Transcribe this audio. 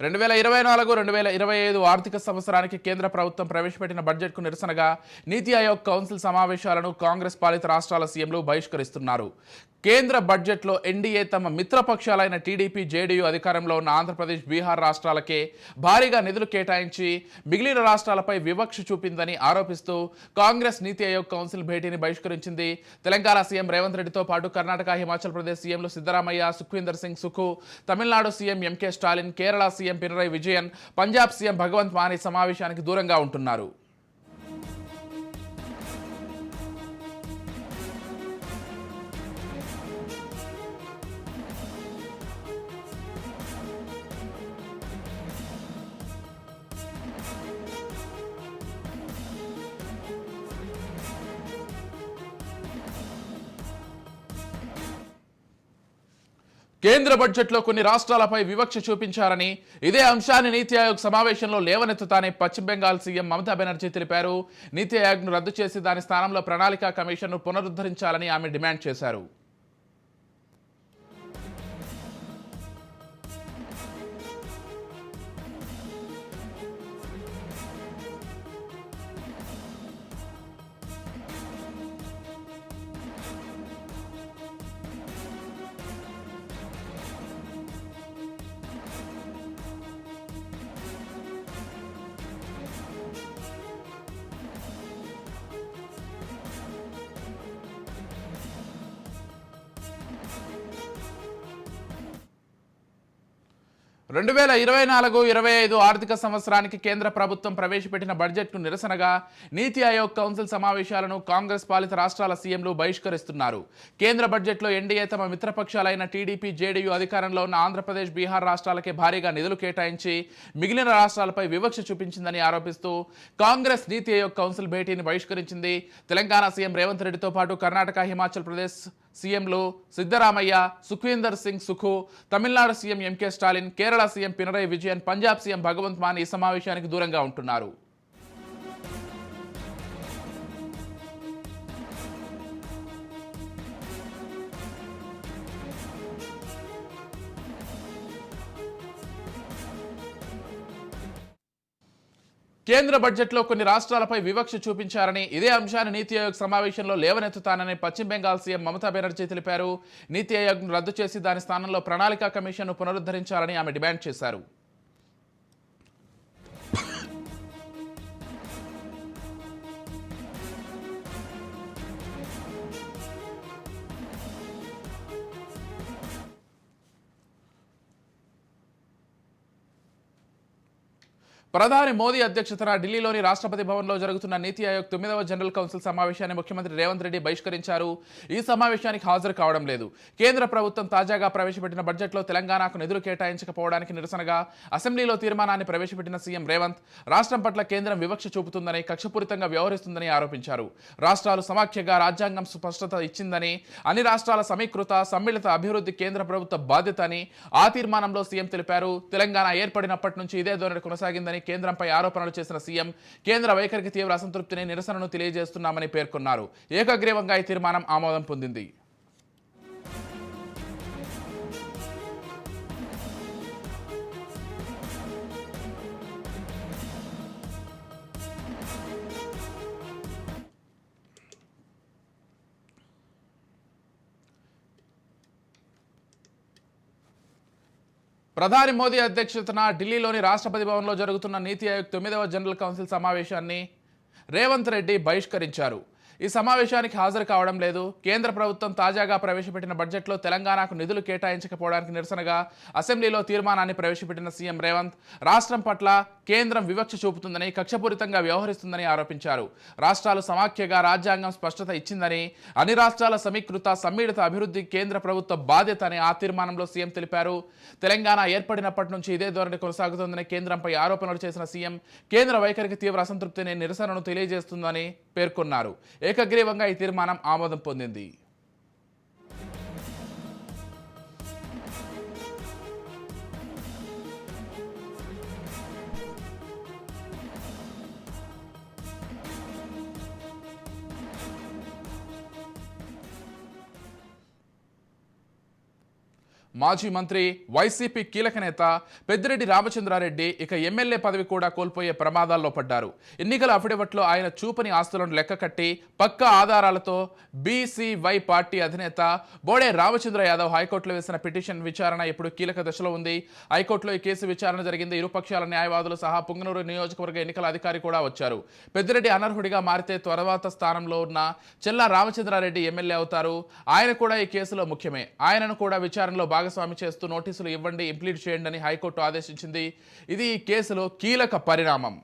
రెండు వేల ఇరవై నాలుగు రెండు వేల ఇరవై ఐదు ఆర్థిక సంవత్సరానికి కేంద్ర ప్రభుత్వం ప్రవేశపెట్టిన బడ్జెట్కు నిరసనగా నీతి ఆయోగ్ కౌన్సిల్ సమావేశాలను కాంగ్రెస్ పాలిత రాష్ట్రాల సీఎంలు బహిష్కరిస్తున్నారు. కేంద్ర బడ్జెట్లో ఎన్డీఏ తమ మిత్రపక్షాలైన టీడీపీ జేడీయూ అధికారంలో ఉన్న ఆంధ్రప్రదేశ్ బీహార్ రాష్ట్రాలకే భారీగా నిధులు కేటాయించి మిగిలిన రాష్ట్రాలపై వివక్ష చూపిందని ఆరోపిస్తూ కాంగ్రెస్ నీతి ఆయోగ్ కౌన్సిల్ భేటీని బహిష్కరించింది. తెలంగాణ సీఎం రేవంత్ రెడ్డితో పాటు కర్ణాటక హిమాచల్ ప్రదేశ్ సీఎంలు Siddaramaiah Sukhvinder Singh Sukhu Tamil Nadu CM M K Stalin Kerala CM Pinarayi Vijayan Punjab CM Bhagwant Mann సమావేశానికి దూరంగా ఉంటున్నారు. కేంద్ర బడ్జెట్లో కొన్ని రాష్ట్రాలపై వివక్ష చూపించారని ఇదే అంశాన్ని నీతి ఆయోగ్ సమావేశంలో లేవనెత్తుతానని పశ్చిమ బెంగాల్ సీఎం మమతా బెనర్జీ తెలిపారు. నీతి ఆయోగ్ను రద్దు చేసి దాని స్థానంలో ప్రణాళిక కమిషన్ను పునరుద్ధరించాలని ఆమె డిమాండ్ చేశారు. రెండు వేల ఇరవై నాలుగు ఇరవై ఐదు ఆర్థిక సంవత్సరానికి కేంద్ర ప్రభుత్వం ప్రవేశపెట్టిన బడ్జెట్కు నిరసనగా నీతి ఆయోగ్ కౌన్సిల్ సమావేశాలను కాంగ్రెస్ పాలిత రాష్ట్రాల సీఎంలు బహిష్కరిస్తున్నారు. కేంద్ర బడ్జెట్లో ఎన్డీఏ తమ మిత్రపక్షాలైన టీడీపీ జేడీయూ అధికారంలో ఉన్న ఆంధ్రప్రదేశ్ బీహార్ రాష్ట్రాలకే భారీగా నిధులు కేటాయించి మిగిలిన రాష్ట్రాలపై వివక్ష చూపించిందని ఆరోపిస్తూ కాంగ్రెస్ నీతి ఆయోగ్ కౌన్సిల్ భేటీని బహిష్కరించింది. తెలంగాణ సీఎం రేవంత్ రెడ్డితో పాటు కర్ణాటక హిమాచల్ ప్రదేశ్ సీఎంలు Siddaramaiah Sukhvinder Singh Sukhu Tamil Nadu CM M K Stalin Kerala CM Pinarayi Vijayan Punjab CM Bhagwant Mann ఈ సమావేశానికి దూరంగా ఉంటున్నారు. కేంద్ర బడ్జెట్లో కొన్ని రాష్ట్రాలపై వివక్ష చూపించారని ఇదే అంశాన్ని నీతి ఆయోగ్ సమావేశంలో లేవనెత్తుతానని పశ్చిమ బెంగాల్ సీఎం మమతా బెనర్జీ తెలిపారు. నీతి ఆయోగ్ను రద్దు చేసి దాని స్థానంలో ప్రణాళిక కమిషన్ను పునరుద్ధరించాలని ఆమె డిమాండ్ చేశారు. ప్రధాని మోదీ అధ్యక్షతన ఢిల్లీలోని రాష్ట్రపతి భవన్లో జరుగుతున్న నీతి ఆయోగ్ తొమ్మిదవ జనరల్ కౌన్సిల్ సమావేశాన్ని ముఖ్యమంత్రి రేవంత్ రెడ్డి బహిష్కరించారు. ఈ సమావేశానికి హాజరు కావడం లేదు. కేంద్ర ప్రభుత్వం తాజాగా ప్రవేశపెట్టిన బడ్జెట్లో తెలంగాణకు నిధులు కేటాయించకపోవడానికి నిరసనగా అసెంబ్లీలో తీర్మానాన్ని ప్రవేశపెట్టిన సీఎం రేవంత్ రాష్ట్రం పట్ల కేంద్రం వివక్ష చూపుతుందని కక్షపూరితంగా వ్యవహరిస్తుందని ఆరోపించారు. రాష్ట్రాలు సమాఖ్యగా రాజ్యాంగం స్పష్టత ఇచ్చిందని అన్ని రాష్ట్రాల సమీకృత సమ్మిళిత అభివృద్ధి కేంద్ర ప్రభుత్వ బాధ్యత అని ఆ తీర్మానంలో సీఎం తెలిపారు. తెలంగాణ ఏర్పడినప్పటి నుంచి ఇదే ధోరణి కొనసాగిందని కేంద్రంపై ఆరోపణలు చేసిన సీఎం కేంద్ర వైఖరికి తీవ్ర అసంతృప్తిని నిరసనను తెలియజేస్తున్నామని పేర్కొన్నారు. ఏకగ్రీవంగా ఈ తీర్మానం ఆమోదం పొందింది. ప్రధాని మోదీ అధ్యక్షతన ఢిల్లీలోని రాష్ట్రపతి భవన్లో జరుగుతున్న నీతి ఆయోగ్ తొమ్మిదవ జనరల్ కౌన్సిల్ సమావేశాన్ని రేవంత్ రెడ్డి బహిష్కరించారు. ఈ సమావేశానికి హాజరు కావడం లేదు. కేంద్ర ప్రభుత్వం తాజాగా ప్రవేశపెట్టిన బడ్జెట్లో తెలంగాణకు నిధులు కేటాయించకపోవడానికి నిరసనగా అసెంబ్లీలో తీర్మానాన్ని ప్రవేశపెట్టిన సీఎం రేవంత్ రాష్ట్రం పట్ల కేంద్రం వివక్ష చూపుతుందని కక్షపూరితంగా వ్యవహరిస్తుందని ఆరోపించారు. రాష్ట్రాలు సమాఖ్యగా రాజ్యాంగం స్పష్టత ఇచ్చిందని అన్ని రాష్ట్రాల సమీకృత సమ్మిళిత అభివృద్ధి కేంద్ర ప్రభుత్వ బాధ్యత అని ఆ తీర్మానంలో సీఎం తెలిపారు. తెలంగాణ ఏర్పడినప్పటి నుంచి ఇదే ధోరణి కొనసాగుతోందని కేంద్రంపై ఆరోపణలు చేసిన సీఎం కేంద్ర వైఖరికి తీవ్ర అసంతృప్తిని నిరసనను తెలియజేస్తుందని పేర్కొన్నారు. ఏకగ్రీవంగా ఈ తీర్మానం ఆమోదం పొందింది. మాజీ మంత్రి వైసీపీ కీలక నేత పెద్దిరెడ్డి రామచంద్రారెడ్డి ఇక ఎమ్మెల్యే పదవి కూడా కోల్పోయే ప్రమాదాల్లో పడ్డారు. ఎన్నికల అఫిడవిట్లో ఆయన చూపని ఆస్తులను లెక్కకట్టి పక్క ఆధారాలతో బీసీవై పార్టీ అధినేత బోడే రామచంద్ర యాదవ్ హైకోర్టులో వేసిన పిటిషన్ విచారణ ఇప్పుడు కీలక దశలో ఉంది. హైకోర్టులో ఈ కేసు విచారణ జరిగింది. ఇరుపక్షాల న్యాయవాదులు సహా పుంగనూరు నియోజకవర్గ ఎన్నికల అధికారి కూడా వచ్చారు. పెద్దిరెడ్డి అనర్హుడిగా మారితే తర్వాత స్థానంలో ఉన్న చెల్లా రామచంద్రారెడ్డి ఎమ్మెల్యే అవుతారు. ఆయన కూడా ఈ కేసులో ముఖ్యమే. ఆయనను కూడా విచారణలో భాగస్వామి చేస్తూ నోటీసులు ఇవ్వండి ఇంప్లీట్ చేయండి అని హైకోర్టు ఆదేశించింది. ఇది ఈ కేసులో కీలక పరిణామం.